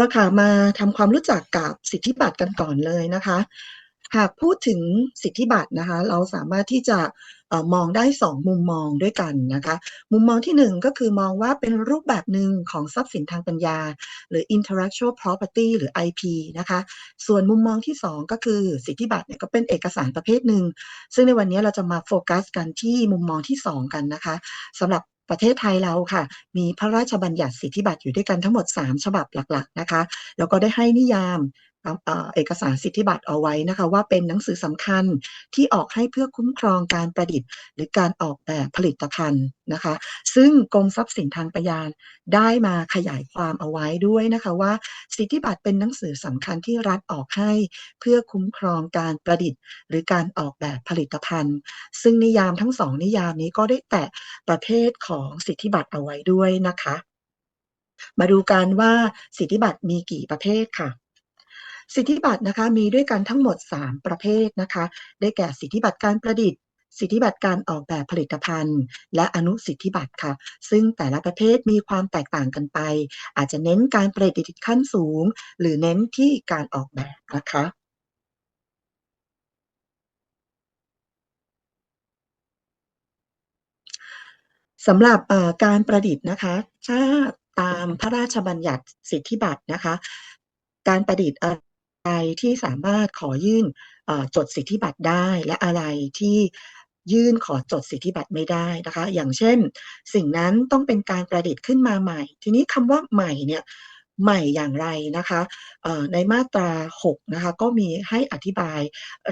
ละค่ะมาทำความรู้จักกับสิทธิบัตรกันก่อนเลยนะคะ หากพูดถึงสิทธิบัตรนะคะ เราสามารถที่จะมองได้ 2 มุมมองด้วยกันนะคะ มุมมองที่ 1 ก็คือมองว่าเป็นรูปแบบหนึ่งของทรัพย์สินทางปัญญา หรือ intellectual property หรือ IP นะคะ ส่วนมุมมองที่ 2 ก็คือสิทธิบัตรเนี่ยก็เป็นเอกสารประเภทหนึ่ง ซึ่งในวันนี้เราจะมาโฟกัสกันที่มุมมองที่ 2 กันนะคะสำหรับ ประเทศไทยเราค่ะ มีพระราชบัญญัติสิทธิบัตรอยู่ด้วยกันทั้งหมด 3 ฉบับหลักๆนะคะ แล้วก็ได้ให้นิยาม เอ่อเอกสารสิทธิบัตรเอาไว้นะคะ ว่าเป็นหนังสือสำคัญที่ออกให้เพื่อคุ้มครองการประดิษฐ์ หรือการออกแบบผลิตภัณฑ์นะคะ ซึ่งกรมทรัพย์สินทางปัญญาได้มาขยายความเอาไว้ด้วยนะคะว่า สิทธิบัตรเป็นหนังสือสำคัญที่รัฐออกให้เพื่อคุ้มครองการประดิษฐ์ หรือการออกแบบผลิตภัณฑ์ ซึ่งนิยามทั้งสองนิยามนี้ก็ได้แตะประเภทของสิทธิบัตรเอาไว้ด้วยนะคะ มาดูกันว่าสิทธิบัตรมีกี่ประเภทค่ะ สิทธิบัตรนะคะมีด้วยกันทั้งหมด 3 ประเภทนะคะ ได้แก่สิทธิบัตรการประดิษฐ์ สิทธิบัตรการออกแบบผลิตภัณฑ์ และอนุสิทธิบัตรค่ะ ซึ่งแต่ละประเภทมีความแตกต่างกันไป อาจจะเน้นการประดิษฐ์ขั้นสูง หรือเน้นที่การออกแบบนะคะสำหรับการประดิษฐ์นะคะถ้าตามพระราชบัญญัติสิทธิบัตรนะคะ การประดิษฐ์ ที่สามารถขอยื่นจดสิทธิบัตรได้ และอะไรที่ยื่นขอจดสิทธิบัตรไม่ได้นะคะ อย่างเช่น สิ่งนั้นต้องเป็นการประดิษฐ์ขึ้นมาใหม่ ทีนี้คำว่าใหม่เนี่ย ใหม่อย่างไรนะคะในมาตรา 6 นะคะ ก็มีให้อธิบาย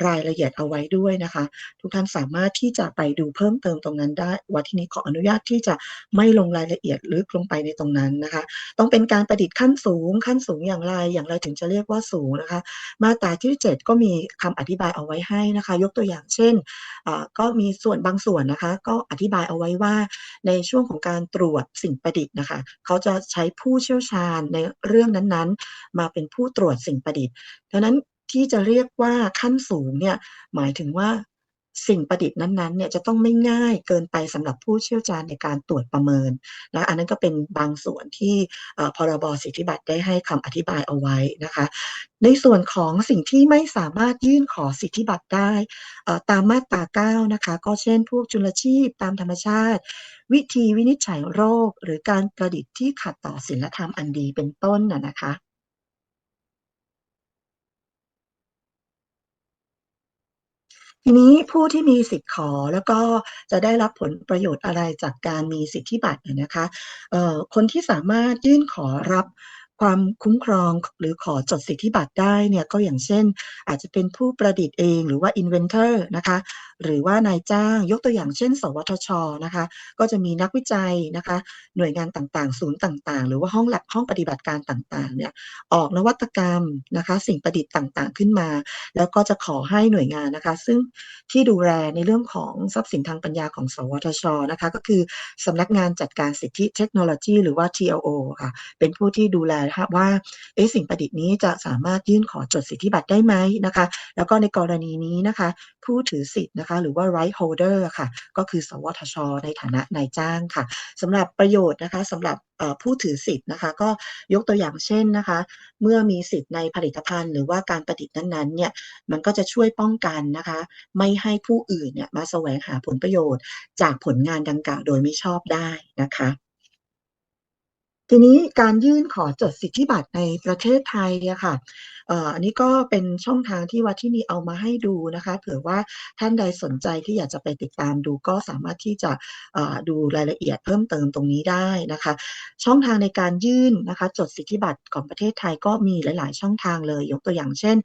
รายละเอียดเอาไว้ด้วยนะคะ ทุกท่านสามารถที่จะไปดูเพิ่มเติมตรงนั้นได้วัที่นี้ขออนุญาตที่จะไม่ลงรายละเอียดลึกลงไปในตรงนั้นนะคะ ต้องเป็นการประดิษฐ์ขั้นสูง ขั้นสูงอย่างไร อย่างไรถึงจะเรียกว่าสูงนะคะ มาตราที่ 7 ก็มีคำอธิบายเอาไว้ให้นะคะ ยกตัวอย่างเช่น ก็มีส่วนบางส่วนนะคะ ก็อธิบายเอาไว้ว่าในช่วงของการตรวจสิ่งประดิษฐ์นะคะ เขาจะใช้ผู้เชี่ยวชาญในเรื่องนั้นๆ มาเป็นผู้ตรวจสิ่งประดิษฐ์ดังนั้นที่จะเรียกว่าขั้นสูงเนี่ยหมายถึงว่า สิ่งประดิษฐ์นั้นๆเนี่ยจะต้องไม่ง่ายเกินไปสำหรับผู้เชี่ยวชาญในการตรวจประเมินและอันนั้นก็เป็นบางส่วนที่พรบสิทธิบัตรได้ให้คำอธิบายเอาไว้นะคะ ในส่วนของสิ่งที่ไม่สามารถยื่นขอสิทธิบัตรได้ตามมาตรา9นะคะก็เช่น พวกจุลชีพตามธรรมชาติ วิธีวินิจฉัยโรค หรือการประดิษฐ์ที่ขัดต่อศีลธรรมอันดีเป็นต้นนะคะ ทีนี้ผู้ที่มีสิทธิ์ขอแล้วก็จะได้รับผลประโยชน์อะไรจากการมีสิทธิบัตรอะนะคะคนที่สามารถยื่นขอรับความคุ้มครองหรือขอจดสิทธิบัตรได้เนี่ยก็อย่างเช่น อาจจะเป็นผู้ประดิษฐ์เองหรือว่า inventor นะคะ หรือว่านายจ้างยกตัวอย่างเช่น สวทชนะคะ ก็จะมีนักวิจัยนะคะ หน่วยงานต่างๆ ศูนย์ต่างๆ หรือว่าห้องแลบห้องปฏิบัติการต่างๆเนี่ยออกนวัตกรรมนะคะ สิ่งประดิษฐ์ต่างๆ ขึ้นมา แล้วก็จะขอให้หน่วยงานนะคะ ซึ่งที่ดูแลในเรื่องของทรัพย์สินทางปัญญาของ สวทชนะคะก็คือสำนักงานจัดการสิทธิเทคโนโลยี หรือว่า TLO ค่ะเป็นผู้ที่ดูแลว่าเอ๊สิ่งประดิษฐ์นี้จะสามารถยื่นขอจดสิทธิบัตรได้ไหมนะคะ แล้วก็ในกรณีนี้นะคะ ผู้ถือสิทธิ์นะคะหรือว่า right holder ค่ะ ก็คือ สวทช ในฐานะนายจ้างค่ะสำหรับประโยชน์นะคะสำหรับผู้ถือสิทธิ์นะคะ ก็ยกตัวอย่างเช่นนะคะ เมื่อมีสิทธิ์ในผลิตภัณฑ์ หรือว่าการประดิษฐ์นั้นๆเนี่ยมันก็จะช่วยป้องกันนะคะ ไม่ให้ผู้อื่นเนี่ยมาแสวงหาผลประโยชน์ จากผลงานดังกล่าวโดยไม่ชอบได้นะคะ ทีนี้การยื่นขอจดสิทธิบัตรในประเทศไทยอะค่ะอันนี้ก็เป็นช่องทางที่วัดที่นี่เอามาให้ดูนะคะ เผื่อว่าท่านใดสนใจที่อยากจะไปติดตามดูก็สามารถที่จะดูรายละเอียดเพิ่มเติมตรงนี้ได้นะคะ ช่องทางในการยื่นนะคะจดสิทธิบัตรของประเทศไทยก็มีหลาย ๆ ช่องทางเลย ยกตัวอย่างเช่น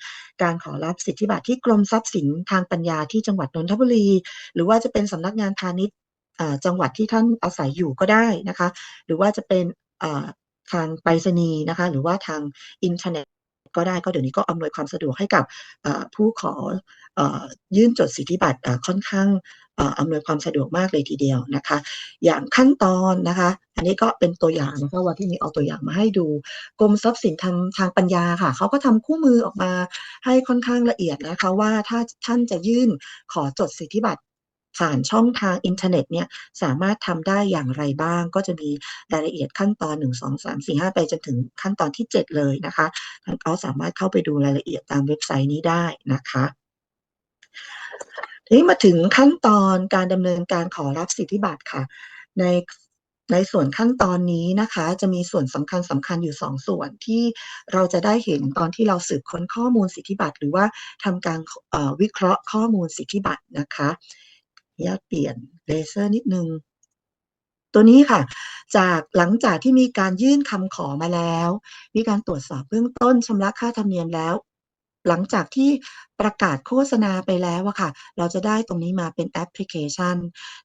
การขอรับสิทธิบัตรที่กรมทรัพย์สินทางปัญญาที่จังหวัดนนทบุรี หรือว่าจะเป็นสำนักงานพาณิชย์จังหวัดที่ท่านอาศัยอยู่ก็ได้นะคะ หรือว่าจะเป็น ทางไปรษณีย์นะคะหรือว่าทางอินเทอร์เน็ตก็ได้ก็เดี๋ยวนี้ก็อำนวยความสะดวกให้กับผู้ขออยื่นจดสิทธิบัตรค่อนข้างอำนวยความสะดวกมากเลยทีเดียวนะคะ อย่างขั้นตอนนะคะ อันนี้ก็เป็นตัวอย่างนะคะวันที่นี้เอาตัวอย่างมาให้ดูกรมทรัพย์สินทางทางปัญญาค่ะเขาก็ทำคู่มือออกมาให้ค่อนข้างละเอียดนะคะว่าถ้าท่านจะยื่นขอจดสิทธิบัตร ผ่านช่องทางอินเทอร์เน็ตเนี่ยสามารถทำได้อย่างไรบ้าง ก็จะมีรายละเอียดขั้นตอน 1 2 3 4 5 ไปจนถึงขั้นตอนที่ 7 เลยนะคะท่านก็สามารถเข้าไปดูรายละเอียดตามเว็บไซต์นี้ได้นะคะทีนี้มาถึงขั้นตอนการดำเนินการขอรับสิทธิบัตรค่ะ ในในส่วนขั้นตอนนี้นะคะ จะมีส่วนสำคัญสำคัญอยู่ 2 ส่วนที่เราจะได้เห็นตอนที่เราสืบค้นข้อมูลสิทธิบัตร หรือว่าทำการวิเคราะห์ข้อมูลสิทธิบัตรนะคะ ญาตเปลี่ยนเลเซอร์นิดนึง ตัวนี้ค่ะ จากหลังจากที่มีการยื่นคำขอมาแล้ว มีการตรวจสอบเบื้องต้นชำระค่าธรรมเนียมแล้ว หลังจากที่ประกาศโฆษณาไปแล้วอะค่ะ เราจะได้ตรงนี้มาเป็นแอปพลิเคชัน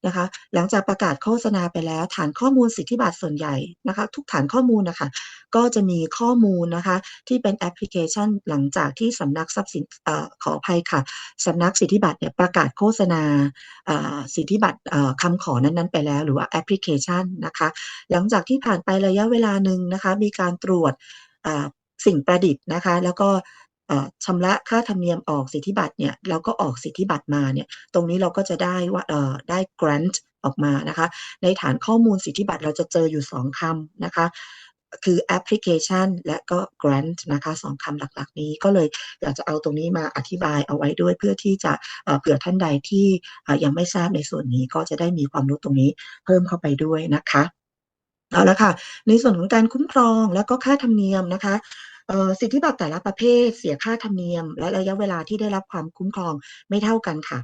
นะคะ หลังจากประกาศโฆษณาไปแล้ว ฐานข้อมูลสิทธิบัตรส่วนใหญ่นะคะ ทุกฐานข้อมูลนะคะก็จะมีข้อมูลนะคะ ที่เป็นแอปพลิเคชัน หลังจากที่สำนักทรัพย์สินอขออภัยค่ะสำนักสิทธิบัตรเนี่ยประกาศโฆษณาสิทธิบัตรคำขอนั้นๆ ไปแล้ว หรือว่าแอปพลิเคชันนะคะ หลังจากที่ผ่านไประยะเวลาหนึ่งนะคะ มีการตรวจสิ่งประดิษฐ์นะคะ แล้วก็ ชำระค่าธรรมเนียมออกสิทธิบัตรเนี่ยแล้วก็ออกสิทธิบัตรมาเนี่ยตรงนี้เราก็จะได้ว่าได้ grant ออกมานะคะในฐานข้อมูลสิทธิบัตรเราจะเจออยู่ 2คำนะคะคือแอปพลิเคชันและก็ grant นะคะสองคำหลักๆ นี้ก็เลยอยากจะเอาตรงนี้มาอธิบายเอาไว้ด้วยเพื่อที่จะเผื่อท่านใดที่ยังไม่ทราบในส่วนนี้ก็จะได้มีความรู้ตรงนี้เพิ่มเข้าไปด้วยนะคะเอาละค่ะในส่วนของการคุ้มครองแล้วก็ค่าธรรมเนียมนะคะ สิทธิบัตรแต่ละประเภทเสียค่าธรรมเนียม และระยะเวลาที่ได้รับความคุ้มครองไม่เท่ากันค่ะ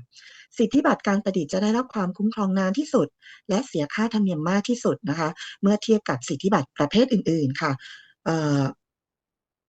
สิทธิบัตรการประดิษฐ์จะได้รับความคุ้มครองนานที่สุด และเสียค่าธรรมเนียมมากที่สุดนะคะ เมื่อเทียบกับสิทธิบัตรประเภทอื่น ๆค่ะ